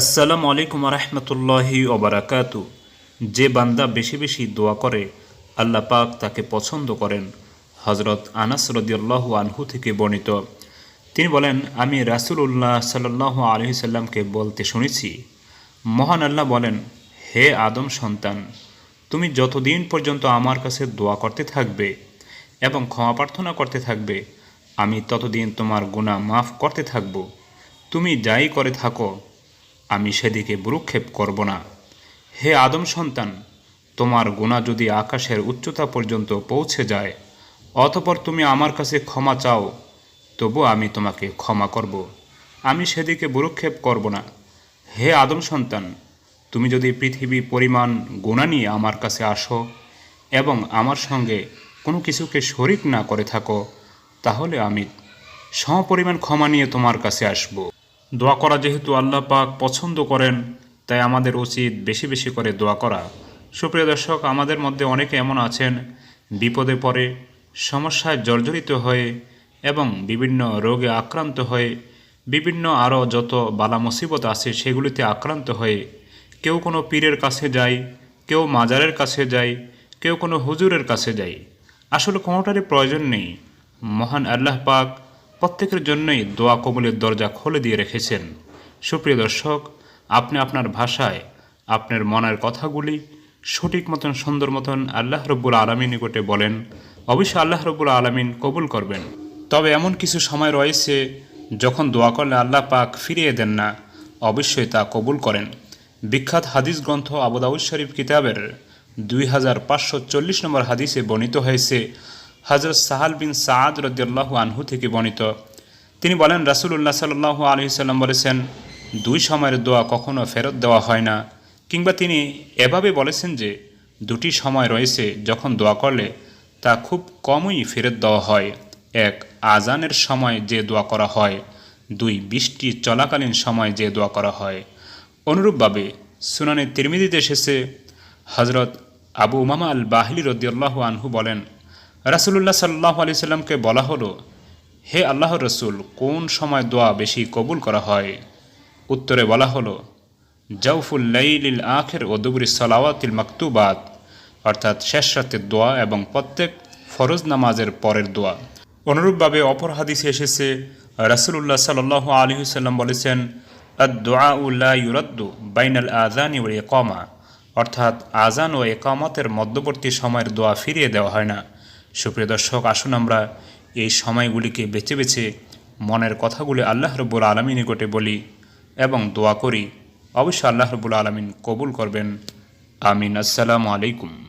আসসালামু আলাইকুম রহমতুল্লাহি ওবরাকাতু যে বান্দা বেশি বেশি দোয়া করে, আল্লাহ পাক তাকে পছন্দ করেন হজরত আনাস রদিয়াল্লাহ আনহু থেকে বর্ণিত। তিনি বলেন, আমি রাসুলুল্লাহ সাল্লাহ আলহি সাল্লামকে বলতে শুনেছি। মহান আল্লাহ বলেন, হে আদম সন্তান, তুমি যতদিন পর্যন্ত আমার কাছে দোয়া করতে থাকবে এবং ক্ষমা প্রার্থনা করতে থাকবে, আমি ততদিন তোমার গুণা মাফ করতে থাকব। তুমি যাই করে থাকো আমি সেদিকে ভ্রুক্ষেপ করব না। হে আদম সন্তান, তোমার গুণা যদি আকাশের উচ্চতা পর্যন্ত পৌঁছে যায়, অতপর তুমি আমার কাছে ক্ষমা চাও, তবু আমি তোমাকে ক্ষমা করব। আমি সেদিকে ভ্রুক্ষেপ করব না। হে আদম সন্তান, তুমি যদি পৃথিবী পরিমাণ গুণা নিয়ে আমার কাছে আসো এবং আমার সঙ্গে কোনো কিছুকে শরিক না করে থাকো, তাহলে আমি সমপরিমাণ ক্ষমা নিয়ে তোমার কাছে আসব। দোয়া করা যেহেতু আল্লাহ পাক পছন্দ করেন, তাই আমাদের উচিত বেশি বেশি করে দোয়া করা। সুপ্রিয় দর্শক, আমাদের মধ্যে অনেকে এমন আছেন, বিপদে পড়ে, সমস্যায় জর্জরিত হয়ে এবং বিভিন্ন রোগে আক্রান্ত হয়ে, বিভিন্ন আরও যত বালা মুসিবত আছে সেগুলিতে আক্রান্ত হয়ে, কেউ কোনো পীরের কাছে যায় কেউ মাজারের কাছে যায় কেউ কোনো হুজুরের কাছে যায় আসলে কোনোটারই প্রয়োজন নেই। মহান আল্লাহ পাক প্রত্যেকের জন্যই দোয়া কবুলের দরজা খুলে দিয়ে রেখেছেন। সুপ্রিয় দর্শক, আপনি আপনার ভাষায়, আপনার মনের কথাগুলি সঠিক মতন, সুন্দর মতন আল্লাহ রব্বুল আলমীর নিকটে বলেন। অবশ্যই আল্লাহ রব্বুল আলমিন কবুল করবেন। তবে এমন কিছু সময় রয়েছে যখন দোয়া করলে আল্লাহ পাক ফিরিয়ে দেন না। অবশ্যই তা কবুল করেন। বিখ্যাত হাদিস গ্রন্থ আবুদাউদ শরীফ কিতাবের দুই হাজার পাঁচশো চল্লিশ নম্বর হাদিসে বর্ণিত হয়েছে হজরত সাহাল বিন সাদ রদিয়াল্লাহু আনহু থেকে বর্ণিত। তিনি বলেন, রাসুলুল্লাহ আলহি সাল্লাম বলেছেন, দুই সময়ের দোয়া কখনো ফেরত দেওয়া হয় না। কিংবা তিনি এভাবে বলেছেন যে, দুটি সময় রয়েছে যখন দোয়া করলে তা খুব কমই ফেরত দেওয়া হয়। এক, আজানের সময় যে দোয়া করা হয়। দুই, বৃষ্টি চলাকালীন সময় যে দোয়া করা হয়। অনুরূপভাবে সুনানে তিরমিদিতে এসেছে হজরত আবু উমামা আল বাহলি রদিয়াল্লাহ আনহু বলেন রাসুলুল্লাহ সাল্লাহ আলি সাল্লামকে বলা হলো, হে আল্লাহ রসুল, কোন সময় দোয়া বেশি কবুল করা হয়? উত্তরে বলা হলো জাউফুল লাইলিল আখের ও দুবুরি সালাওয়াতিল মাকতুবাত অর্থাৎ শেষ রাতের দোয়া এবং প্রত্যেক ফরজ নামাজের পরের দোয়া। অনুরূপভাবে অপর হাদিসে এসেছে, রাসুলুল্লাহ সাল্লাহ আলী সাল্লাম বলেছেন দোয়া উল্লাহ বাইনাল আজান ও একমা অর্থাৎ আজান ও একামতের মধ্যবর্তী সময়ের দোয়া ফিরিয়ে দেওয়া হয় না। সুপ্রিয় দর্শক, আসুন আমরা এই সময়গুলিকে বেছে বেছে মনের কথাগুলি আল্লাহ রব্বুল আলমী নিকটে বলি এবং দোয়া করি। অবশ্যই আল্লাহ রব্বুল আলমিন কবুল করবেন। আমিন। আসসালামু আলাইকুম।